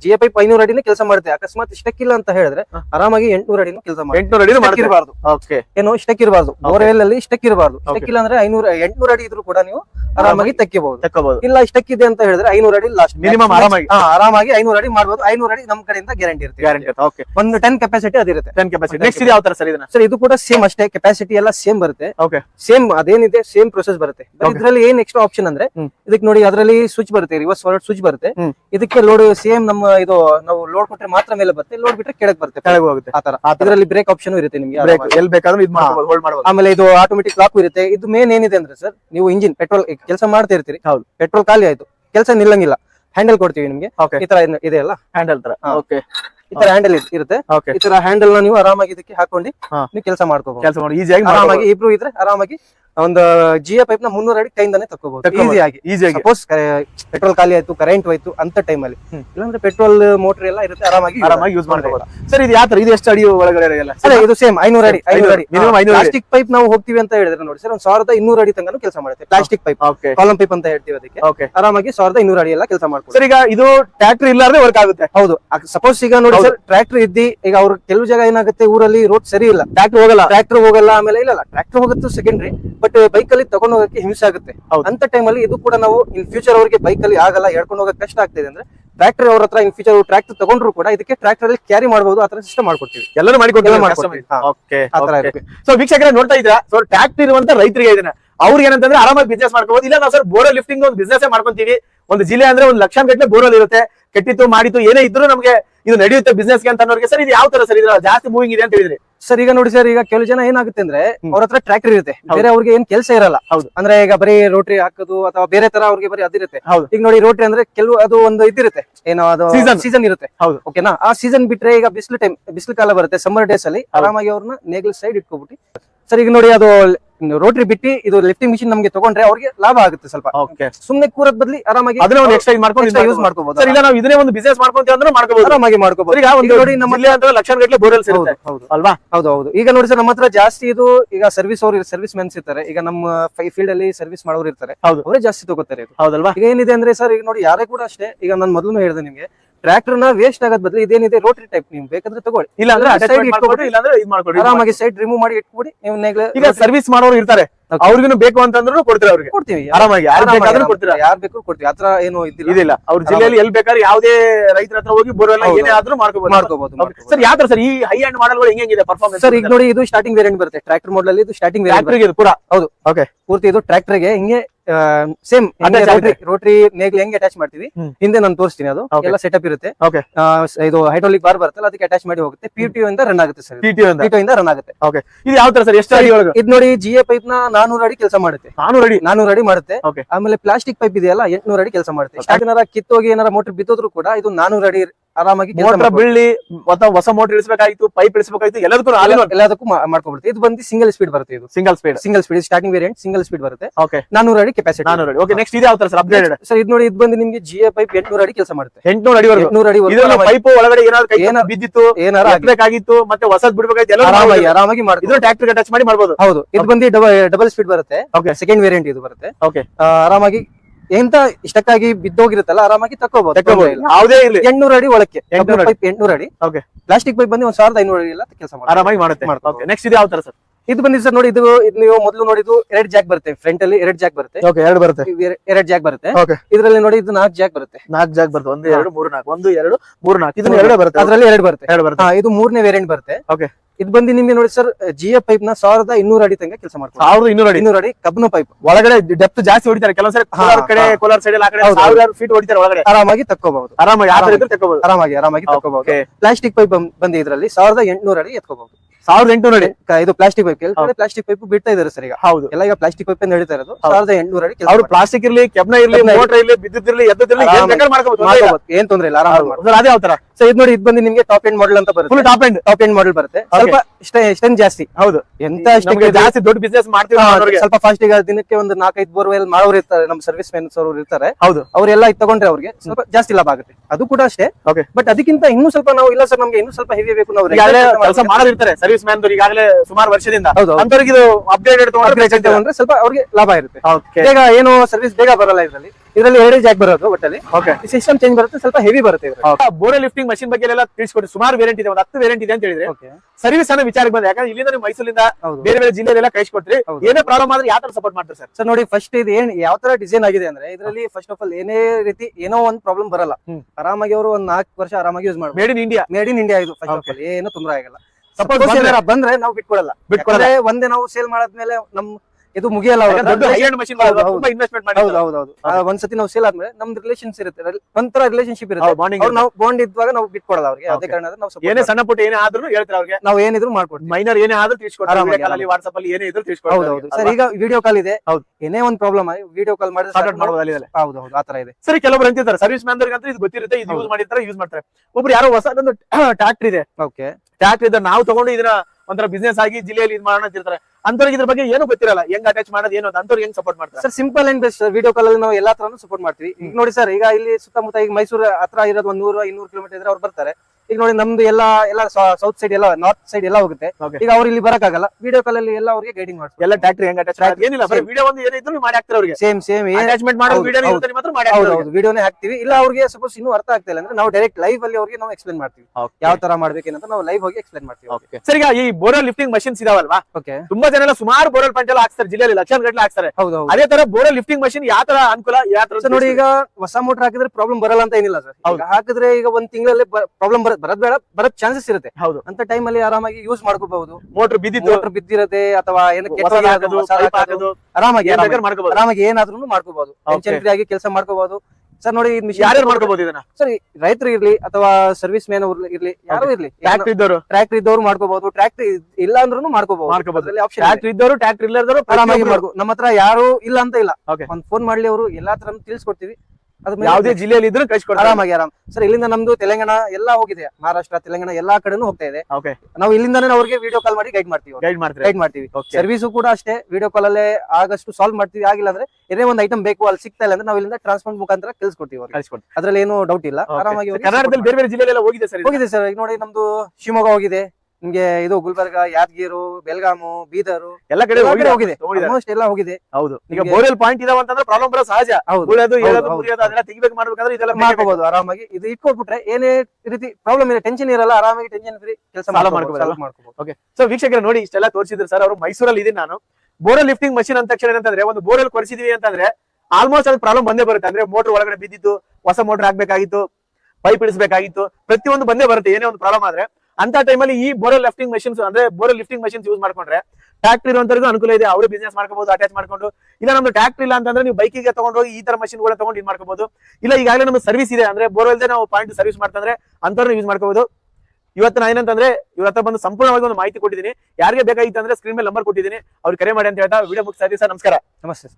S2: ಜಿಎ ಪೈಪ್ ಐನೂರು ಅಡಿನೇ ಕೆಲಸ ಮಾಡುತ್ತೆ. ಅಕಸ್ಮಾತ್ ಇಷ್ಟಕ್ಕಿಲ್ಲ ಅಂತ ಹೇಳಿದ್ರೆ ಆರಾಮಾಗಿ ಎಂಟ್ನೂರು ಅಡಿನೂ ಕೆಲಸ
S1: ಎಂಟ್ನೂರು ಅಡಿ
S2: ಇಷ್ಟಕ್ಕೆ
S1: ಓಕೆ
S2: ಏನು ಸ್ಟಕ್ ಇರಬಾರ್ದು ಬೋರ್ವೆಲ್ ಅಲ್ಲಿ ಇಷ್ಟಕ್ಕೆ ಇರಬಾರ್ದು
S1: ಸ್ಟಕ್
S2: ಇಷ್ಟಕ್ಕಿಲ್ಲ ಅಂದ್ರೆ ಐನೂರು ಎಂಟ್ನೂರು ಅಡಿ ಇದ್ರೂ ಕೂಡ ನೀವು ಆರಾಮಾಗಿ ತೆಕ್ಕಿಬಹುದು
S1: ತೆಕ್ಕಬಹುದು
S2: ಇಲ್ಲ ಇಷ್ಟಕ್ಕಿದೆ ಅಂತ ಹೇಳಿದ್ರೆ ಐನೂರು ಅಡಿ ಲಾಸ್ಟ್
S1: ಮಿನಿಮಮ್ ಆರಾಮಾಗಿ.
S2: ಆರಾಮಾಗಿ ಐನೂರು ಅಡಿ ಮಾಡ್ಬೋದು. ಐನೂರು ಅಡಿ ನಮ್ ಕಡೆಯಿಂದ ಗ್ಯಾರಂಟಿ ಇರುತ್ತೆ
S1: ಗ್ಯಾರಂಟಿ ಓಕೆ
S2: ಒಂದು ಟೆನ್ ಕೆಪಾಸಿಟಿ ಅದಿರುತ್ತೆ
S1: ಟೆನ್ ಕೆಪಾಸಿಟಿ ನೆಕ್ಸ್ಟ್ ಇದು ಯಾವ ತರ ಸರ್ ಇದನ್ನ?
S2: ಸರ್ ಇದು ಕೂಡ ಸೇಮ್ ಅಷ್ಟೇ. ಕೆಪಾಸಿಟಿ ಎಲ್ಲ ಸೇಮ್ ಬರುತ್ತೆ.
S1: ಓಕೆ
S2: ಸೇಮ್ ಅದೇನಿದೆ ಸೇಮ್ ಪ್ರೊಸೆಸ್ ಬರುತ್ತೆ. ಇದ್ರಲ್ಲಿ ಏನ್ ಎಕ್ಸ್ಟ್ರಾ ಆಪ್ಷನ್ ಅಂದ್ರೆ. ಇದಕ್ಕೆ ನೋಡಿ ಅದರಲ್ಲಿ ಸ್ವಿಚ್ ಬರುತ್ತೆ ರಿವರ್ಸ್ ಫಾರ್ವರ್ಡ್ ಸ್ವಿಚ್ ಬರುತ್ತೆ. ಇದಕ್ಕೆ ಲೋಡ್ ಸೇಮ್ ನಮ್ಮ ಇದು ನಾವು ಲೋಡ್ ಕೊಟ್ಟರೆ ಮಾತ್ರ ಮೇಲೆ ಬರುತ್ತೆ ಲೋಡ್ ಬಿಟ್ರೆ ಕೆಳಗೆ ಬರುತ್ತೆ.
S1: ಕೆಳಗೆ ಹೋಗುತ್ತೆ. ಆ ತರ.
S2: ಇದರಲ್ಲಿ ಬ್ರೇಕ್ ಆಪ್ಷನ್ ಇರುತ್ತೆ ನಿಮಗೆ.
S1: ಎಲ್ಲಿ ಬೇಕಾದ್ರೂ ಇದು ಹೋಲ್ಡ್ ಮಾಡಬಹುದು
S2: ಆಮೇಲೆ ಇದು ಆಟೋಮೆಟಿಕ್ ಲಾಕ್ ಇರುತ್ತೆ. ಇದು ಮೇನ್ ಏನಿದೆ ಅಂದ್ರೆ ಸರ್ ನೀವು ಇಂಜಿನ್ ಪೆಟ್ರೋಲ್ ಕೆಲಸ ಮಾಡ್ತಾ ಇರ್ತೀರಿ.
S1: ಹೌದು.
S2: ಪೆಟ್ರೋಲ್ ಖಾಲಿ ಆಯ್ತು. ಕೆಲಸ ನಿಲ್ಲಂಗಿಲ್ಲ. ಹ್ಯಾಂಡಲ್ ಕೊಡ್ತೀವಿ ನಿಮ್ಗೆ. ಈ ತರ ಇದೆ ಅಲ್ಲ
S1: ಹ್ಯಾಂಡಲ್ ತರ. ಓಕೆ
S2: ಈ ತರ ಹ್ಯಾಂಡಲ್ ಇರುತ್ತೆ. ಈ ತರ ಹ್ಯಾಂಡಲ್ನ ನೀವು ಆರಾಮಾಗಿ ಇದಕ್ಕೆ ಹಾಕೊಂಡು. ನೀವು ಕೆಲಸ ಮಾಡ್ಕೋಬಹುದು.
S1: ಕೆಲಸ ಮಾಡಿ ಈಸಿಯಾಗಿ
S2: ಆರಾಮಾಗಿ ಇಬ್ರು ಇದ್ರೆ ಆರಾಮಾಗಿ ಒಂದು ಜಿಯೋ ಪೈಪ್ನ ಮುನ್ನೂರ ಅಡಿ ಕೈಯಿಂದಾನೆ ತಕೋಬಹುದು
S1: ಈಸಿಯಾಗಿ
S2: ಸಪೋಸ್ ಪೆಟ್ರೋಲ್ ಖಾಲಿ ಆಯ್ತು ಕರೆಂಟ್ ಹೋಯ್ತು ಅಂತ ಟೈಮ್ ಅಲ್ಲಿ. ಇಲ್ಲಾಂದ್ರೆ ಪೆಟ್ರೋಲ್ ಮೋಟರ್ ಎಲ್ಲ ಇರುತ್ತೆ ಆರಾಮಾಗಿ
S1: ಆರಾಮಾಗಿ ಯೂಸ್ ಮಾಡ್ಕೋಬಹುದು ಸರ್ ಇದು ಯಾತ್ರ ಇದು ಎಷ್ಟು ಅಡಿ ಒಳಗಡೆ
S2: ಇದು ಸೇಮ್ ಐನೂರ ಅಡಿ ಐನೂರ ಅಡಿ. ಪ್ಲಾಸ್ಟಿಕ್ ಪೈಪ್ ನಾವು ಹೋಗ್ತೀವಿ ಅಂತ ಹೇಳಿದ್ರೆ ನೋಡಿ ಸರ್ ಒಂದ್ ಸಾವಿರದ ಇನ್ನೂರ ಅಡಿ ತನಕ ಕೆಲಸ ಮಾಡುತ್ತೆ. Plastic pipe
S1: okay
S2: column pipe ಅಂತ ಹೇಳ್ತೀವಿ ಅದಕ್ಕೆ. ಆರಾಮಾಗಿ ಸಾವಿರದ ಇನ್ನೂರ ಅಡಿ ಎಲ್ಲ ಕೆಲಸ ಮಾಡ್ಕೊಂಡು
S1: ಸರ್ ಈಗ ಇದು ಟ್ರಾಕ್ಟರ್ ಇಲ್ಲಾರ್ದೆ ವರ್ಕ್ ಆಗುತ್ತೆ?
S2: ಹೌದು. ಸಪೋಸ್ ಈಗ ನೋಡಿ ಸರ್ ಟ್ರಾಕ್ಟರ್ ಇದ್ದಿ ಈಗ ಅವ್ರ ಕೆಲವು ಜಾಗ ಏನಾಗುತ್ತೆ ಊರಲ್ಲಿ ರೋಡ್ ಸರಿ ಇಲ್ಲ.
S1: ಟ್ರಾಕ್ಟರ್ ಹೋಗಲ್ಲ.
S2: ಟ್ರಾಕ್ಟರ್ ಹೋಗಲ್ಲ ಆಮೇಲೆ ಇಲ್ಲ ಟ್ರಾಕ್ಟರ್ ಹೋಗುತ್ತೆ ಸೆಕೆಂಡ್ರಿ ಬಟ್ ಬೈಕ್ ಅಲ್ಲಿ ತಗೊಂಡು ಹೋಗಕ್ಕೆ ಹಿಂಸೆ ಆಗುತ್ತೆ. ಅಂತ ಟೈಮ್ ಅಲ್ಲಿ ಇದು ಕೂಡ ನಾವು ಇನ್ ಫ್ಯೂಚರ್ ಅವರಿಗೆ ಬೈಕ್ ಅಲ್ಲಿ ಆಗಲ್ಲ ಹೇಳ್ಕೊಂಡು ಹೋಗಕ್ಕೆ ಕಷ್ಟ ಆಗ್ತಿದೆ ಅಂದ್ರೆ ಟ್ರಾಕ್ಟರ್ ಅವ್ರ ಹತ್ರ ಇನ್ ಫ್ಯೂಚರ್ ಟ್ರಾಕ್ಟರ್ ತಗೊಂಡ್ರು ಕೂಡ ಇದಕ್ಕೆ ಟ್ರಾಕ್ಟರ್ ಅಲ್ಲಿ ಕ್ಯಾರಿ ಮಾಡಬಹುದು ಆತರ ಸಿಸ್ಟಮ್ ಮಾಡ್ಕೊಡ್ತೀವಿ.
S1: ಎಲ್ಲರೂ ಮಾಡಿಕೊಡ್ತೀವಿ. ಸೊ ವೀಕ್ಷಕರೇ ನೋಡ್ತಾ ಇದ್ರ ಸೊ ಟ್ರಾಕ್ಟರ್ ಇರುವಂತ ರೈತರಿಗೆ ಇದನ್ನ. ಅವ್ರಿಗೆ ಏನಂತಂದ್ರೆ ಆರಾಮಾಗಿ ಬಿಸ್ನೆಸ್ ಮಾಡ್ಕೋಬಹುದು ಇಲ್ಲ ನಾವು ಸರ್ ಬೋರ್ ಲಿಫ್ಟಿಂಗ್ ಒಂದು ಬಿಸ್ನೆಸ್ ಮಾಡ್ಕೊಂತೀವಿ. ಒಂದು ಜಿಲ್ಲೆ ಅಂದ್ರೆ ಒಂದು ಲಕ್ಷಾಂತರ ಗಟ್ಟಲೆ ಅಲ್ಲಿ ಇರುತ್ತೆ. ಕೆಟ್ಟಿತ್ತು ಮಾಡಿತ್ತು ಏನೇ ಇದ್ರು ನಮಗೆ ಇದು ನಡೆಯುತ್ತೆ ಬಿಸ್ನೆಸ್ ಅಂತ ಅನ್ನೋರಿಗೆ ಸರ್ ಇದು ಯಾವ ತರ ಸರ್? ಇದ್ರ ಜಾಸ್ತಿ ಮೂವಿಂಗ್ ಇದೆ ಅಂತ ಹೇಳಿದ್ರಿ.
S2: ಸರ್ ಈಗ ನೋಡಿ ಸರ್ ಈಗ ಕೆಲವು ಜನ ಏನಾಗುತ್ತೆ ಅಂದ್ರೆ. ಅವ್ರ ಹತ್ರ ಟ್ರಾಕ್ಟರ್ ಇರುತ್ತೆ. ಬೇರೆ ಅವ್ರಿಗೆ ಏನ್ ಕೆಲಸ ಇರಲ್ಲ.
S1: ಹೌದು.
S2: ಅಂದ್ರೆ ಈಗ ಬರೀ ರೋಟ್ರಿ ಹಾಕೋದು ಅಥವಾ ಬೇರೆ ತರ ಅವ್ರಿಗೆ ಬರೀ ಅದಿರುತ್ತೆ
S1: ಹೌದು.
S2: ಈಗ ನೋಡಿ ರೋಟ್ರಿ ಅಂದ್ರೆ ಕೆಲವು ಅದು ಒಂದು ಇದಿರುತ್ತೆ. ಏನೋ ಅದು
S1: ಸೀಸನ್
S2: ಸೀಸನ್ ಇರುತ್ತೆ.
S1: ಹೌದು.
S2: ಓಕೆನಾ ಆ ಸೀಸನ್ ಬಿಟ್ರೆ ಈಗ ಬಿಸಿಲು ಟೈಮ್ ಬಿಸಿಲು ಕಾಲ ಬರುತ್ತೆ ಸಮ್ಮರ್ ಡೇಸ್ ಅಲ್ಲಿ ಆರಾಮಾಗಿ ಅವ್ರನ್ನ ನೇಗಿಲ್ ಸೈಡ್ ಇಟ್ಕೊಬಿಟ್ಟು. ಸರ್ ಈಗ ನೋಡಿ ಅದು ರೋಟ್ರಿ ಬಿಟ್ಟು ಇದು ಲಿಫ್ಟಿಂಗ್ ಮಿಷಿನ್ ನಮಗೆ ತಗೊಂಡ್ರೆ ಅವ್ರಿಗೆ ಲಾಭ ಆಗುತ್ತೆ ಸ್ವಲ್ಪ. ಸುಮ್ನೆ ಕೂರದ್ ಬದಲಿ ಆರಾಮಾಗಿ
S1: ಅದನ್ನ ಒಂದು ಎಕ್ಸ್ಟ್ರಾ ಮಾಡ್ಕೊಂಡು
S2: ಯೂಸ್ ಮಾಡ್ಕೋಬಹುದು
S1: ಇಲ್ಲ ನಾವು ಇದನ್ನೇ ಒಂದು ಬಿಸ್ನೆಸ್ ಮಾಡ್ಕೊಂತೀವಿ ಅಂದ್ರೆ ಮಾಡ್ಕೋಬಹುದು
S2: ಆರಾಮಾಗಿ ಮಾಡ್ಕೋಬಹುದು
S1: ಈಗ ಒಂದು ನೋಡಿ
S2: ನಮ್ಮಲ್ಲಿ
S1: ನಮ್ಮ
S2: ನಮ್ಮ
S1: ಅಂತ ಲಕ್ಷ ಗಟ್ಟಲೆ ಬೋರ್ವೆಲ್
S2: ಹೌದು ಹೌದು.
S1: ಅಲ್ವಾ?
S2: ಹೌದು ಹೌದು. ಈಗ ನೋಡಿ ಸರ್ ನಮ್ಮ ಹತ್ರ ಜಾಸ್ತಿ ಇದು ಈಗ ಸರ್ವಿಸ್ ಅವ್ರು ಸರ್ವಿಸ್ ಮೆನ್ಸ್ ಇರ್ತಾರೆ. ಈಗ ನಮ್ಮ ಫೀಲ್ಡ್ ಅಲ್ಲಿ ಸರ್ವಿಸ್ ಮಾಡೋರು ಇರ್ತಾರೆ. ಅವರೇ ಜಾಸ್ತಿ ತಗೋತಾರೆ
S1: ಹೌದಲ್ವಾ?
S2: ಈಗ ಏನಿದೆ ಅಂದ್ರೆ ಸರ್ ಈಗ ನೋಡಿ ಯಾರೇ ಕೂಡ ಅಷ್ಟೇ. ಈಗ ನಾನು ಮೊದಲು ಹೇಳಿದೆ ನಿಮ್ಗೆ ಟ್ರ್ಯಾಕ್ಟರ್ನ ವೇಸ್ಟ್ ಆಗೋದ್ ಬದಲು ಇದೇನಿದೆ ರೋಟರಿ ಟೈಪ್ ನೀವು ಬೇಕಂದ್ರೆ ತಗೊಳ್ಳಿ.
S1: ಇಲ್ಲ ಅಂದ್ರೆ
S2: ಇಟ್ಕೊಬಿಟ್ಟು
S1: ಮಾಡ್ಕೊಂಡು ಇಲ್ಲ ಅಂದ್ರೆ ಇದು ಮಾಡ್ಕೊಳ್ಳಿ
S2: ಆರಾಮಾಗಿ ಸೈಡ್ ರಿಮೂವ್ ಮಾಡಿ ಇಟ್ಬಿಡಿ ನೀವು
S1: ಈಗ ಸರ್ವಿಸ್ ಮಾಡೋರು ಇರ್ತಾರೆ. ಅವರಿಗೂ ಬೇಕು ಅಂತಂದ್ರು ಕೊಡ್ತೀರಾ ಅವ್ರಿಗೆ?
S2: ಕೊಡ್ತೀವಿ.
S1: ಆರಾಮಾಗಿ ಯಾರು ಬೇಕಾದ್ರೂ ಕೊಡ್ತೀರಾ?
S2: ಯಾರು ಬೇಕು ಕೊಡ್ತೀವಿ. ಆತರ ಏನು
S1: ಇದಿಲ್ಲ. ಅವ್ರ ಜಿಲ್ಲೆಯಲ್ಲಿ ಎಲ್ಲಿ ಬೇಕಾದ್ರೆ ಯಾವುದೇ ರೈತರ ಹತ್ರ ಹೋಗಿ ಬೋರ್ವೆಲ್. ಏನೇ ಆದ್ರೂ ಮಾಡ್ಕೋಬಹುದು
S2: ಮಾಡ್ಕೋಬಹುದು
S1: ಸರ್ ಯಾವ ತರ ಸರ್? ಈ ಹೈ ಅಂಡ್ ಮಾಡಲ್ಗಳು ಹೆಂಗಿದೆ ಪರ್ಫಾರ್ಮೆನ್ಸ್
S2: ಸರ್ ಈಗ ನೋಡಿ ಇದು ಸ್ಟಾರ್ಟಿಂಗ್ ವೇರಿಯಂಟ್ ಬರುತ್ತೆ. ಟ್ರ್ಯಾಕ್ಟರ್ ಮಾಡಲ್ ಇದು ಸ್ಟಾರ್ಟಿಂಗ್ ವೇರಿಯಂಟ್
S1: ಇದು ಕೂಡ?
S2: ಹೌದು.
S1: ಓಕೆ
S2: ಪೂರ್ತಿ ಇದು ಟ್ರ್ಯಾಕ್ಟರ್ಗೆ ಹಿಂಗೆ ಸೇಮ್ ರೋಟ್ರಿ ರೋಟ್ರಿ ನೇಗ್ಲಿ ಹೆಂಗೆ ಅಟ್ಯಾಚ್ ಮಾಡ್ತೀವಿ? ಹಿಂದೆ ನಾನು ತೋರಿಸ್ತೀನಿ ಅದು. ಎಲ್ಲ ಸೆಟಪ್ ಇರುತ್ತೆ. ಇದು ಹೈಡ್ರೋಲಿಕ್ ಬಾರ್ ಬರುತ್ತಲ್ಲ ಅದಕ್ಕೆ ಅಟ್ಯಾಚ್ ಮಾಡಿ ಹೋಗುತ್ತೆ. ಪಿ ಟಿ ಇಂದ ರನ್ ಆಗುತ್ತೆ ಸರ್ ಪಿ ಇಂದ? ರನ್ ಆಗುತ್ತೆ.
S1: ಇದು ಯಾವ ತರ ಸರ್ ಎಷ್ಟು ಅಡಿ ಒಳಗೆ?
S2: ಇದು ನೋಡಿ ಜಿ ಎ ಪೈಪ್ನ ನಾನೂರು ಅಡಿ ಕೆಲಸ ಮಾಡುತ್ತೆ.
S1: ನಾನೂರು ಅಡಿ?
S2: ನಾನೂರು ಅಡಿ ಮಾಡುತ್ತೆ. ಆಮೇಲೆ ಪ್ಲಾಸ್ಟಿಕ್ ಪೈಪ್ ಇದೆಯಲ್ಲ ಎಂಟ್ನೂರು ಅಡಿ ಕೆಲಸ ಮಾಡುತ್ತೆ. ಏನಾರ ಕಿತ್ತೋಗಿ ಏನಾರ ಮೋಟರ್ ಬಿದ್ದೋದ್ರು ಕೂಡ ಇದು ನಾನೂರು ಅಡಿ ಆರಾಮಾಗಿ
S1: ಮೋಟರ್. ಬೀಳಿ ಅಥವಾ ಹೊಸ ಮೋಟರ್ ಇಳಿಸಬೇಕಾಯ್ತು ಪೈಪ್ ಇಳಿಸಬೇಕಾಯ್ತು ಎಲ್ಲದಕ್ಕೂ
S2: ಎಲ್ಲ- ಎಲ್ಲದಕ್ಕೂ ಮಾಡ್ಕೊಬಿಡುತ್ತೆ. ಇದು ಬಂದು ಸಿಂಗಲ್ ಸ್ಪೀಡ್ ಬರುತ್ತೆ ಇದು.
S1: Single speed
S2: single speed starting variant single speed ಬರುತ್ತೆ.
S1: ಓಕೆ
S2: ನಾನೂರು ಅಡಿ ಕೆಪಾಸಿಟಿ
S1: ನಾನೂರು ಅಡಿ. ಓಕೆ ನೆಕ್ಸ್ಟ್ ಇದೆ ಯಾವ ತರ ಸರ್ ಅಪ್ಡೇಟೆಡ್
S2: ಸರ್ ಇದು ನೋಡಿ ಇದು ಬಂದು ನಿಮ್ಗೆ ಜಿ ಎ ಪೈಪ್ ಎಂಟ್ನೂರು ಅಡಿ ಕೆಲಸ ಮಾಡುತ್ತೆ.
S1: ಎಂಟ್ನೂರು ಅಡಿವರೆಗೂ
S2: ಎಂಟ್ನೂರು ಅಡಿ
S1: ಇದರಲ್ಲಿ ಪೈಪ್ ಒಳಗಡೆ ಏನಾದ್ರು ಕೈ
S2: ಏನಾದ್ರು-
S1: ಬಿದ್ದಿತ್ತು
S2: ಏನಾರ.
S1: ಹಾಕ್ಬೇಕಾಗಿತ್ತು ಮತ್ತೆ ಹೊಸದ್ ಬಿಡ್ಬೇಕಾಗಿತ್ತು ಎಲ್ಲ
S2: ಆರಾಮಾಗಿ ಆರಾಮಾಗಿ ಮಾಡಿ
S1: ಇದು ಟ್ರ್ಯಾಕ್ಟರ್ ಅಟ್ಯಾಚ್ ಮಾಡಿ ಮಾಡಬಹುದು
S2: ಹೌದು. ಇದು ಬಂದು ಡಬಲ್ ಸ್ಪೀಡ್ ಬರುತ್ತೆ.
S1: ಓಕೆ
S2: ಸೆಕೆಂಡ್ ವೇರಿಯಂಟ್ ಇದು ಬರುತ್ತೆ.
S1: ಓಕೆ
S2: ಆರಾಮಾಗಿ ಎಂತ ಇಷ್ಟಕ್ಕಾಗಿ ಬಿದ್ದೋಗಿರುತ್ತಲ್ಲ ಆರಾಮಾಗಿ ತಕೋಬಹುದು
S1: ತಕೋಬಹುದು ಯಾವುದೇ ಇರ್ಲಿ.
S2: ಎಂಟ್ನೂರು ಅಡಿ ಒಳಕ್ಕೆ
S1: 800 ಅಡಿ.
S2: ಪೈಪ್ ಎಂಟ್ನೂರು ಅಡಿ.
S1: ಓಕೆ
S2: ಪ್ಲಾಸ್ಟಿಕ್ ಪೈಪ್ ಬಂದು ಒಂದ್ ಸಾವಿರದ ಐನೂರು ಅಡಿ ಎಲ್ಲ ಕೆಲಸ ಮಾಡಿ
S1: ಆರಾಮಾಗಿ ಮಾಡುತ್ತೆ. ಓಕೆ ನೆಕ್ಸ್ಟ್ ಇದು ಯಾವ ತರ ಸರ್?
S2: ಇದು ಬಂದಿದೆ ಸರ್ ನೋಡಿ ಇದು ಇದು ನೀವು ಮೊದಲು ನೋಡಿದ್ದು ಎರಡ್ ಜಾಕ್ ಬರುತ್ತೆ. ಫ್ರಂಟ್ ಅಲ್ಲಿ ಎರಡ್ ಜಾಕ್ ಬರುತ್ತೆ.
S1: ಓಕೆ ಎರಡು ಬರುತ್ತೆ.
S2: ಎರಡ್ ಜಾಕ್ ಬರುತ್ತೆ. ಇದರಲ್ಲಿ ನೋಡಿ ಇದು ನಾಲ್ಕು ಜಾಕ್ ಬರುತ್ತೆ.
S1: ನಾಲ್ಕು ಜಾಕ್ ಬರುತ್ತೆ. ಒಂದು. ಎರಡು ಮೂರು ನಾಲ್ಕು. ಒಂದು ಎರಡು ಮೂರು ನಾಲ್ಕು. ಇದನ್ನ ಎರಡೇ ಬರುತ್ತೆ.
S2: ಅದರಲ್ಲಿ ಎರಡು ಬರುತ್ತೆ.
S1: ಎರಡು ಬರುತ್ತೆ.
S2: ಇದು ಮೂರನೇ ವೇರಿಯಂಟ್ ಬರುತ್ತೆ.
S1: Okay.
S2: ಇದು ಬಂದು ನಿಮ್ಗೆ ನೋಡಿ ಸರ್ ಜಿ ಎ ಪೈಪ್ನ ಸಾವಿರದ ಇನ್ನೂರ ಅಡಿ ತಂಗ ಕೆಲಸ ಮಾಡ್ತಾರೆ
S1: ಸಾವಿರದ ಇನ್ನೂರ ಅಡಿ.
S2: ಇನ್ನೂರು ಅಡಿ ಕಬ್ನ ಪೈಪ್
S1: ಒಳಗಡೆ ಡೆಪ್ತ್ ಜಾಸ್ತಿ ಹೊಡಿತಾರೆ. ಕೆಲವೊಂದ್ಸರಿ ಕೋಲಾರ ಕಡೆ. ಕೋಲಾರ ಸೈಡ್ ಆ ಕಡೆ ಫೀಟ್ ಹೊಡಿತಾರೆ ಒಳಗಡೆ.
S2: ಆರಾಮಾಗಿ ತಕ್ಕೋಬಹುದು.
S1: ಆರಾಮಾಗಿ
S2: ಆರಾಮಾಗಿ. ಆರಾಮಾಗಿ ತಕ್ಕೋಬಹುದು. ಪ್ಲಾಸ್ಟಿಕ್ ಪೈಪ್ ಬಂದು ಇದರಲ್ಲಿ ಸಾವಿರದ ಎಂಟುನೂರ ಅಡಿ ಎತ್ಕೋಬಹುದು.
S1: ಸಾವಿರದ ಎಂಟುನೂರು ಅಡಿ.
S2: ಇದು ಪ್ಲಾಸ್ಟಿಕ್ ಪೈಪ್. ಪ್ಲಾಸ್ಟಿಕ್ ಪೈಪ್ ಬಿಡ್ತಾ ಇದಾರೆ ಸರ್ ಈಗ.
S1: ಹೌದು.
S2: ಎಲ್ಲ ಈಗ ಪ್ಲಾಸ್ಟಿಕ್ ಪೈಪ್ ನಡೀತಾ ಇರೋದು. ಸಾವಿರದ ಎಂಟುನೂರ ಅಡಿ
S1: ಅವ್ರು ಪ್ಲಾಸ್ಟಿಕ್ ಇರ್ಲಿ ಕೆಬ್ನ ಇರ್ಲಿ. ಮೋಟರ್ ಇರ್ಲಿ ಬಿದ್ದಿರ್ಲಿ ಇರ್ಲಿ ಎದ್ದಿರ್ಲಿ ಮಾಡ್ಕೋಬಹುದು.
S2: ಏನ್ ತೊಂದ್ರೆ ಇಲ್ಲ.
S1: ಅದೇ ಯಾವ ತರ
S2: ಸೊ ಇದು ನೋಡಿ ಇದು ಬಂದು ನಿಮ್ಗೆ ಟಾಪ್ ಎಂಡ್ ಮಾಡಲ್ ಅಂತ ಬರುತ್ತೆ.
S1: Top end
S2: top end model ಬರುತ್ತೆ. ಸ್ವಲ್ಪ ಸ್ಟೆನ್ ಜಾಸ್ತಿ.
S1: ಹೌದು.
S2: ಎಂತ
S1: ಜಾಸ್ತಿ ದೊಡ್ಡ ಬಿಸ್ನೆಸ್ ಮಾಡ್ತೀವಿ.
S2: ಸ್ವಲ್ಪ ಫಾಸ್ಟ್ ಈಗ ದಿನಕ್ಕೆ ಒಂದು ನಾಲ್ಕೈದು ಬೋರ್ವೆಲ್ ಮಾಡೋರು ಇರ್ತಾರೆ ನಮ್ಮ ಸರ್ವಿಸ್ ಮೆನ್ಸ್ ಅವರು ಇರ್ತಾರೆ.
S1: ಹೌದು.
S2: ಅವರೆಲ್ಲ ಇದು ತಗೊಂಡ್ರೆ ಅವ್ರಿಗೆ ಸ್ವಲ್ಪ ಜಾಸ್ತಿ ಲಾಭ ಆಗುತ್ತೆ. ಅದು ಕೂಡ ಅಷ್ಟೇ.
S1: ಓಕೆ
S2: ಬಟ್ ಅದಕ್ಕಿಂತ ಇನ್ನೂ ಸ್ವಲ್ಪ ನಾವು ಇಲ್ಲ ಸರ್ ನಮ್ಗೆ ಇನ್ನೂ ಸ್ವಲ್ಪ ಹೆವಿ ಬೇಕು ನಾವು
S1: ಕೆಲಸ ಮಾಡೋದಿರ್ತಾರೆ ಸರ್ವಿಸ್ ಮ್ಯಾನ್ ಈಗಾಗಲೇ ಸುಮಾರು ವರ್ಷದಿಂದ.
S2: ಹೌದು, ಹೌದು.
S1: ಅಂತವ್ರಿಗೆ ಇದು ಅಪ್ಡೇಟೆಡ್
S2: Upgrade ತಗೊಂಡ್ರೆ ಸ್ವಲ್ಪ ಅವ್ರಿಗೆ ಲಾಭ ಇರುತ್ತೆ.
S1: ಓಕೆ
S2: ಬೇಗ ಏನು ಸರ್ವಿಸ್ ಬೇಗ ಬರಲ್ಲ ಇದರಲ್ಲಿ. ಇದರಲ್ಲಿ ಎರಡೇ ಜಾಕ್ ಬರೋದು ಒಟ್ಟಲ್ಲಿ.
S1: ಓಕೆ
S2: ಸಿಸ್ಟಮ್ ಚೇಂಜ್ ಬರುತ್ತೆ ಸ್ವಲ್ಪ ಹೆವಿ ಬರುತ್ತೆ ಇದ್ರಲ್ಲಿ.
S1: ಬೋರೆ ಲಿಫ್ಟಿಂಗ್ ಮಷಿನ್ ಬಗ್ಗೆ ಎಲ್ಲ ತಿಳಿಸ್ಕೊಡಿ. ಸುಮಾರು ವೇರಿಯಂಟ್ ಇದೆ ಒಂದು ಹತ್ತು ವೇರಿಯಂಟ್ ಇದೆ ಅಂತ ಹೇಳಿದ್ರೆ ಸರ್ವಿಸ್ ಅನ್ನೋ ವಿಚಾರಕ್ಕೆ ಬಂದ ಯಾಕಂದ್ರೆ ಇಲ್ಲಿಂದ ನೀವು ಮೈಸೂರಿಂದ
S2: ಹೌದು.
S1: ಬೇರೆ ಬೇರೆ ಜಿಲ್ಲೆಯಲ್ಲೆಲ್ಲ ಕಳಿಸ್ಕೊಡ್ತೀರಿ
S2: ಹೌದು.
S1: ಏನೇ ಪ್ರಾಬ್ಲಮ್ ಆದ್ರೆ ಯಾವ ತರ ಸಪೋರ್ಟ್ ಮಾಡ್ತಾರೆ ಸರ್?
S2: ಸರ್ ನೋಡಿ ಫಸ್ಟ್ ಇದು ಏನ್ ಯಾವ ತರ ಡಿಸೈನ್ ಆಗಿದೆ ಅಂದ್ರೆ ಇದರಲ್ಲಿ ಫಸ್ಟ್ ಆಫ್ ಆಲ್ ಏನೇ ರೀತಿ ಏನೋ ಒಂದ್ ಪ್ರಾಬ್ಲಮ್ ಬರಲ್ಲ.
S1: ಹ್ಮ್.
S2: ಆರಾಮಾಗಿ ಅವರು ಒಂದ್ ನಾಲ್ಕು ವರ್ಷ ಆರಾಮಾಗಿ ಯೂಸ್ ಮಾಡಿ
S1: made in India
S2: made in India ಇದು ಫಸ್ಟ್ ಆಫ್ ಆಲ್ ಏನು ತೊಂದರೆ ಆಗಲ್ಲ.
S1: Suppose ಬಂದ್ರೆ-
S2: ನಾವು ಬಿಟ್ಕೊಡಲ್ಲ.
S1: ಬಿಟ್ಕೊಡಲ್ಲ.
S2: ಒಂದೇ ನಾವು ಸೇಲ್ ಮಾಡಾದ್ಮೇಲೆ ನಮ್ ಇದು ಮುಗಿಯಲ್ಲ ಒಂದ್ಸತಿ ನಾವು ಸೇಲ್ ಆದ್ಮೇಲೆ ನಮ್ದು ರಿಲೇಷನ್ಸ್ ಇರುತ್ತೆ. ಒಂಥರ ರಿಲೇಶನ್ಶಿಪ್ ಇರುತ್ತೆ. ನಾವು ಬಾಂಡ್ ಇದ್ದಾಗ ನಾವು ಬಿಟ್ಕೊಡಲ್ಲ ಅವ್ರಿಗೆ. ಅದೇ. ಕಾರಣ ನಾವು
S1: ಏನೇ ಸಣ್ಣ ಪುಟ್ಟ ಏನೇ ಆದ್ರೂ ಹೇಳ್ತಾರೆ ಅವ್ರಿಗೆ?
S2: ನಾವು ಏನಿದ್ರು ಮಾಡ್ಕೊಡ್ತೀವಿ.
S1: ಮೈನರ್ ಏನೇ ಆದ್ರೂ ತಿಳಿಸ್ಕೊಡ್ತಾರೆ ವಾಟ್ಸ್ಆಪ್ ಅಲ್ಲಿ ಏನೇ ಇದ್ರೂ ತಿಳಿಸ್ಕೊಡ್ತಾರೆ
S2: ಸರ್ ಈಗ ವಿಡಿಯೋ ಕಾಲ್ ಇದೆ.
S1: ಹೌದು.
S2: ಏನೇ ಒಂದ್ ಪ್ರಾಬ್ಲಮ್ ಆಗಿ ವಿಡಿಯೋ ಕಾಲ್ ಮಾಡಿದ್ರೆ
S1: ಸಾರ್ಟ್ ಮಾಡಬಹುದು.
S2: ಹೌದು ಹೌದು. ಆತರ ಇದೆ.
S1: ಸರಿ ಕೆಲವರು ಅಂತಿದ್ದಾರೆ. ಸರ್ವಿಸ್ ಮ್ಯಾನ್ ಅಂತ ಇದು ಗೊತ್ತಿರುತ್ತೆ. ಇದು ಯೂಸ್
S2: ಮಾಡಿ
S1: ಮಾಡಿರ್ತಾರೆ ಯೂಸ್ ಮಾಡ್ತಾರೆ. ಒಬ್ರು ಯಾರೋ ಹೊಸದೊಂದು ಟ್ರಾಕ್ಟರ್ ಇದೆ.
S2: ಓಕೆ
S1: ಟ್ರಾಕ್ಟರ್ ಇದ್ರೆ ನಾವು ತಗೊಂಡು ಇದನ್ನ ಒಂಥರ ಬಿಸ್ನೆಸ್ ಆಗಿ ಜಿಲ್ಲೆಯಲ್ಲಿ ಇದು ಮಾಡೋಣ ಅಂತಿರ್ತಾರೆ ಅಂತವ್ರಿಗೆ ಇದ್ರ ಬಗ್ಗೆ ಏನು ಗೊತ್ತಿರಲ್ಲ. ಹೆಂಗ್ ಅಟ್ಯಾಚ್ ಮಾಡೋದು ಏನು ಅಂತ ಅಂತವ್ರಿಗೆ ಹೆಂಗ್ ಸಪೋರ್ಟ್ ಮಾಡ್ತಾರೆ?
S2: Sir simple and best video call ಅಲ್ಲಿ ನಾವು ಎಲ್ಲಾ ತರನು ಸಪೋರ್ಟ್ ಮಾಡ್ತೀವಿ. ಈಗ ನೋಡಿ ಸರ್ ಈಗ ಇಲ್ಲಿ ಸುತ್ತಮುತ್ತ ಈಗ ಮೈಸೂರು ಹತ್ರ ಇರೋದು ಒಂದ್ ನೂರು ಇನ್ನೂರು ಕಿಲೋಮೀಟರ್ ಇದ್ರೆ ಅವ್ರು ಬರ್ತಾರೆ. ಈಗ ನೋಡಿ ನಮ್ದು ಎಲ್ಲ ಎಲ್ಲ ಸೌತ್ ಸೈಡ್ ಎಲ್ಲ ನಾರ್ತ್ ಸೈಡ್ ಎಲ್ಲ ಹೋಗುತ್ತೆ. ಈಗ ಅವ್ರು ಇಲ್ಲಿ ಬರಕ್ಕಾಗಲ್ಲ. ವಿಡಿಯೋ ಕಾಲ್ ಅಲ್ಲಿ ಎಲ್ಲ ಅವ್ರಿಗೆ ಗೈಡಿಂಗ್ ಮಾಡ್ತಾರೆ
S1: ಎಲ್ಲ ಟ್ರಾಕ್ಟರ್ ಹೆಂಗ್ ಅಟ್ಯಾಚ್ ಏನಿಲ್ಲ ಬರೀ ವಿಡಿಯೋ ಒಂದು ಏನಿದ್ರು ಮಾಡಿ ಹಾಕ್ತಾರೆ ಅವ್ರಿಗೆ.
S2: ಸೇಮ್ ಸೇಮ್
S1: ಅಟ್ಯಾಚ್ಮೆಂಟ್ ಮಾಡೋ ವಿಡಿಯೋ ಮಾತ್ರ ಮಾಡಿ
S2: ಹೌದು ಹೌದು ವಿಡಿಯೋನೇ ಹಾಕ್ತಿವಿ. ಇಲ್ಲ ಅವ್ರಿಗೆ ಸಪೋಸ್ ಇನ್ನೂ ಅರ್ಥ ಆಗ್ತಾ ಇಲ್ಲ ಅಂದ್ರೆ ನಾವು ಡೈರೆಕ್ಟ್ ಲೈವ್ ಅಲ್ಲಿ ಅವ್ರಿಗೆ ನಾವು ಎಕ್ಸ್ಪ್ಲೇನ್ ಮಾಡ್ತೀವಿ. ಯಾವ ತರ ಮಾಡ್ಬೇಕೇನಂತ ನಾವು ಲೈವ್ ಹೋಗಿ ಎಕ್ಸ್ಪ್ಲೇನ್ ಮಾಡ್ತೀವಿ
S1: ಸರಿ ಸರ್ ಈಗ ಈ ಬೋರಲ್ ಲಿಫ್ಟಿಂಗ್ ಮಷಿನ್ಸ್ ಇದಾವಲ್ವಾ?
S2: ಓಕೆ
S1: ತುಂಬಾ ಜನ ಸುಮಾರು ಬೋರಲ್ ಪಾಯಿಂಟ್ ಎಲ್ಲ ಹಾಕ್ತಾರೆ ಜಿಲ್ಲೆಯಲ್ಲಿ ಲಕ್ಷಾಂತರ ಗಟ್ಟಲೆ ಹಾಕ್ತಾರೆ
S2: ಹೌದು
S1: ಅದೇ ತರ ಬೋರಲ್ ಲಿಫ್ಟಿಂಗ್ ಮಷಿನ್ ಯಾವ ತರ ಅನುಕೂಲ ಯಾವ ತರ
S2: ನೋಡಿ ಈಗ ಹೊಸ ಮೋಟರ್ ಹಾಕಿದ್ರೆ ಪ್ರಾಬ್ಲಮ್ ಬರಲ್ಲ ಅಂತ ಏನಿಲ್ಲ ಸರ್. ಹಾಕಿದ್ರೆ ಈಗ ಒಂದ್ ತಿಂಗಳಲ್ಲಿ ಪ್ರಾಬ್ಲಮ್ ಬರದ್ ಬೇಡ ಬರದ್ ಚಾನ್ಸಸ್ ಇರುತ್ತೆ.
S1: ಹೌದು.
S2: ಅಂತ ಟೈಮ್ ಅಲ್ಲಿ ಆರಾಮಾಗಿ ಯೂಸ್ ಮಾಡ್ಕೋಬಹುದು.
S1: ಮೋಟರ್ ಬಿದ್ದಿತ್ತು.
S2: ಮೋಟರ್ ಬಿದ್ದಿರತ್ತೆ ಅಥವಾ
S1: ಏನಕ್ಕೆ
S2: ಆರಾಮಾಗಿ
S1: ಏನಾದ್ರು
S2: ಆರಾಮಾಗಿ ಏನಾದ್ರೂ ಮಾಡ್ಕೋಬಹುದು. ಟೆನ್ಷನ್ ಫ್ರೀ ಆಗಿ ಕೆಲಸ ಮಾಡ್ಕೋಬಹುದು. ಸರ್ ನೋಡಿ
S1: ಯಾರ್ಯಾರು ಮಾಡ್ಕೋಬಹುದು ಇದನ್ನ?
S2: ಸರ್ ರೈತರು ಇರ್ಲಿ ಅಥವಾ ಸರ್ವಿಸ್ ಮ್ಯಾನ್ ಇರ್ಲಿ ಯಾರು ಇರ್ಲಿ
S1: ಟ್ರಾಕ್ಟರ್ ಇದ್ದವರು?
S2: ಟ್ರಾಕ್ಟರ್ ಇದ್ದವರು ಮಾಡ್ಕೋಬಹುದು. ಟ್ರಾಕ್ಟರ್ ಇಲ್ಲ ಅಂದ್ರೂ ಮಾಡ್ಕೋಬಹುದು.
S1: ಟ್ರಾಕ್ಟರ್ ಇದ್ದವರು ಟ್ರಾಕ್ಟರ್ ಇಲ್ಲದವರು
S2: ಆರಾಮಾಗಿ ಮಾಡ್ಕೋ ನಮ್ಮ ಹತ್ರ ಯಾರು ಇಲ್ಲ ಅಂತ ಇಲ್ಲ. ಒಂದ್ ಫೋನ್ ಮಾಡ್ಲಿ ಅವರು ಎಲ್ಲಾ ತರ ತಿಳಿಸ್ಕೊಡ್ತೀವಿ.
S1: ಯಾವುದೇ ಜಿಲ್ಲೆಯಲ್ಲಿ ಇದ್ರೆ ಕಳಿಸ್ಕೊಡ್ತಾರೆ.
S2: ಆರಾಮಾಗಿ ಆರಾಮ್. ಸರ್ ಇಲ್ಲಿಂದ ನಮ್ದು ತೆಲಂಗಾಣ ಎಲ್ಲಾ ಹೋಗಿದೆ. ಮಹಾರಾಷ್ಟ್ರ ತೆಲಂಗಾಣ ಎಲ್ಲಾ ಕಡೆನೂ ಹೋಗ್ತಾ ಇದೆ.
S1: ಓಕೆ
S2: ನಾವು ಇಲ್ಲಿಂದಾನೇ ಅವ್ರಿಗೆ ವಿಡಿಯೋ ಕಾಲ್ ಮಾಡಿ ಗೈಡ್ ಮಾಡ್ತೀವಿ
S1: ಗೈಡ್ ಮಾಡ್ತೀವಿ
S2: ಗೈಡ್ ಮಾಡ್ತೀವಿ. ಸರ್ವಿಸು ಕೂಡ ಅಷ್ಟೇ. ವಿಡಿಯೋ ಕಾಲ್ ಅಲ್ಲೇ ಆಗಷ್ಟು ಸಾಲ್ವ್ ಮಾಡ್ತೀವಿ. ಆಗಿಲ್ಲ ಅಂದ್ರೆ ಏನೇ ಒಂದು ಐಟಮ್ ಬೇಕು ಅಲ್ಲಿ ಸಿಗ್ತಾ ಇಲ್ಲ ಅಂದ್ರೆ ನಾವು ಇಲ್ಲಿಂದ ಟ್ರಾನ್ಸ್ಪೋರ್ಟ್ ಮುಖಾಂತರ ಕಳಿಸ್ಕೊಡ್ತೀವಿ
S1: ಕಳಿಸ್ಕೊಡ್ತೀವಿ
S2: ಅದ್ರಲ್ಲಿ ಏನು ಡೌಟ್ ಇಲ್ಲ. ಆರಾಮಾಗಿ
S1: ಕರ್ನಾಟಕದಲ್ಲಿ ಬೇರೆ ಬೇರೆ ಜಿಲ್ಲೆಗೆಲ್ಲ ಹೋಗಿದೆ ಸರ್.
S2: ಹೋಗಿದೆ ಸರ್. ಈಗ ನೋಡಿ ನಮ್ದು ಶಿವಮೊಗ್ಗ ಹೋಗಿದೆ. ನಿಮ್ಗೆ ಇದು ಗುಲ್ಬರ್ಗ ಯಾದಗಿರು ಬೆಲ್ಗಾಮು ಬೀದರ್
S1: ಎಲ್ಲ ಕಡೆ ಹೋಗಿದೆ.
S2: ಆಲ್ಮೋಸ್ಟ್ ಎಲ್ಲ ಹೋಗಿದೆ.
S1: ಹೌದು. ಈಗ ಬೋರ್ವೆಲ್ ಪಾಯಿಂಟ್ ಇದಾವ ಅಂತಂದ್ರೆ ಪ್ರಾಬ್ಲಮ್ ಬರೋ ಸಹಜ.
S2: ಹೌದು.
S1: ಹೇಳೋದು. ಮುರಿಯೋದು ತೆಗಿಬೇಕು ಮಾಡ್ಬೇಕಾದ್ರೆ ಇದೆಲ್ಲ
S2: ಮಾಡ್ಕೋಬಹುದು ಆರಾಮಾಗಿ. ಇದು ಇಟ್ಕೊಟ್ಬಿಟ್ರೆ ಏನೇ ರೀತಿ ಪ್ರಾಬ್ಲಮ್ ಇಲ್ಲ. ಟೆನ್ಷನ್ ಇರಲ್ಲ ಆರಾಮಾಗಿ ಟೆನ್ಷನ್ ಫ್ರೀ ಕೆಲಸ. ಮಾಡ್ಕೋಬಹುದು
S1: ಸೊ ವೀಕ್ಷಕರ ನೋಡಿ ಇಷ್ಟೆಲ್ಲ ತೋರಿಸಿದ್ರು ಸರ್ ಅವರು. ಮೈಸೂರಲ್ಲಿ ಇದೀನಿ ನಾನು. ಬೋರ್ವೆಲ್ ಲಿಫ್ಟಿಂಗ್ ಮಷಿನ್ ಅಂತ ತಕ್ಷಣ ಏನಂತಂದ್ರೆ ಒಂದು ಬೋರ್ವೆಲ್ ಕೊರಿಸಿದೀವಿ ಅಂತಂದ್ರೆ ಆಲ್ಮೋಸ್ಟ್ ಅದು ಪ್ರಾಬ್ಲಮ್ ಬಂದೇ ಬರುತ್ತೆ. ಅಂದ್ರೆ ಮೋಟರ್ ಒಳಗಡೆ ಬಿದ್ದಿತ್ತು ಹೊಸ ಮೋಟರ್ ಹಾಕ್ಬೇಕಾಗಿತ್ತು ಪೈಪ್ ಇಡಿಸಬೇಕಾಗಿತ್ತು ಪ್ರತಿಯೊಂದು ಬಂದೇ ಬರುತ್ತೆ. ಏನೇ ಒಂದು ಪ್ರಾಬ್ಲಮ್ ಆದ್ರೆ. ಅಂತ ಟೈಮಲ್ಲಿ ಈ ಬೋರಲ್ ಲಿಫ್ಟಿಂಗ್ ಮಷಿನ್ಸ್ ಅಂದ್ರೆ ಬೋರಲ್ ಲಿಫ್ಟಿಂಗ್ ಮಷಿನ್ಸ್ ಯೂಸ್ ಮಾಡ್ಕೊಂಡ್ರೆ ಟ್ರಾಕ್ಟರ್ ಇರುವಂತರಿಗೂ ಅನುಕೂಲ ಇದೆ. ಅವರು ಬಿಸ್ನೆಸ್ ಮಾಡ್ಕೋಬಹುದು ಅಟ್ಯಾಚ್ ಮಾಡ್ಕೊಂಡು. ಇಲ್ಲ ನಮ್ದು ಟ್ರಾಕ್ಟರ್ ಇಲ್ಲ ಅಂತಂದ್ರೆ ನೀವು ಬೈಕಿಗೆ ತಗೊಂಡೋಗಿ ಈ ತರ ಮಷಿನ್ಗಳ ತಗೊಂಡು ಇದು ಮಾಡ್ಕೋಬಹುದು ಇಲ್ಲ ಈಗಾಗಲೇ ನಮ್ಗೆ ಸರ್ವಿಸ್ ಇದೆ ಅಂದ್ರೆ ಬೋರ್ವೆಲ್ ನಾವು ಪಾಯಿಂಟ್ ಸರ್ವಿಸ್ ಮಾಡ್ತಂದ್ರೆ ಅಂತವ್ರನ್ನ ಯೂಸ್ ಮಾಡ್ಕೋಬಹುದು ಇವತ್ತು ನಾನು ಏನಂತಂದ್ರೆ ಇವ್ರ ಹತ್ರ ಬಂದು ಸಂಪೂರ್ಣವಾಗಿ ಒಂದು ಮಾಹಿತಿ ಕೊಟ್ಟಿದ್ದೀನಿ. ಯಾರಿಗೆ ಬೇಕಾಗಿತ್ತು ಅಂದ್ರೆ ಸ್ಕ್ರೀನ್ ಮೇಲೆ ನಂಬರ್ ಕೊಟ್ಟಿದ್ದೀನಿ. ಅವ್ರು ಕರೆ ಮಾಡಿ ಅಂತ ಹೇಳ್ತಾ ವಿಡಿಯೋ ಮುಗಿಸ್ತಾ ಇದ್ದೀವಿ ಸರ್, ನಮಸ್ಕಾರ.
S2: ನಮಸ್ತೆ